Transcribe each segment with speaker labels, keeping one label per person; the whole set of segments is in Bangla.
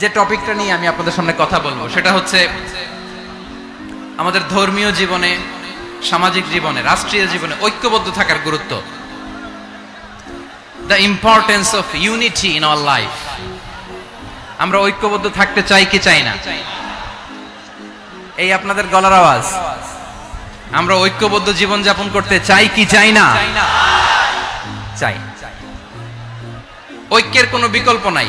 Speaker 1: যে টপিকটা নিয়ে আমি আপনাদের সামনে কথা বলব, সেটা হচ্ছে আমাদের ধর্মীয় জীবনে, সামাজিক জীবনে, রাষ্ট্রীয় জীবনে ঐক্যবদ্ধ থাকার গুরুত্ব। The importance of unity in our life আমরা ঐক্যবদ্ধ থাকতে চাই কি চাই না? এই আপনাদের গলার আওয়াজ। আমরা ঐক্যবদ্ধ জীবন যাপন করতে চাই কি চাই না? চাই। ঐক্যের কোনো বিকল্প নাই।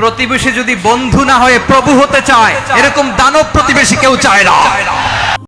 Speaker 1: প্রতিবেশী যদি বন্ধু না হয়ে প্রভু হতে চায় এরকম দানব প্রতিবেশী কেউ চায় না।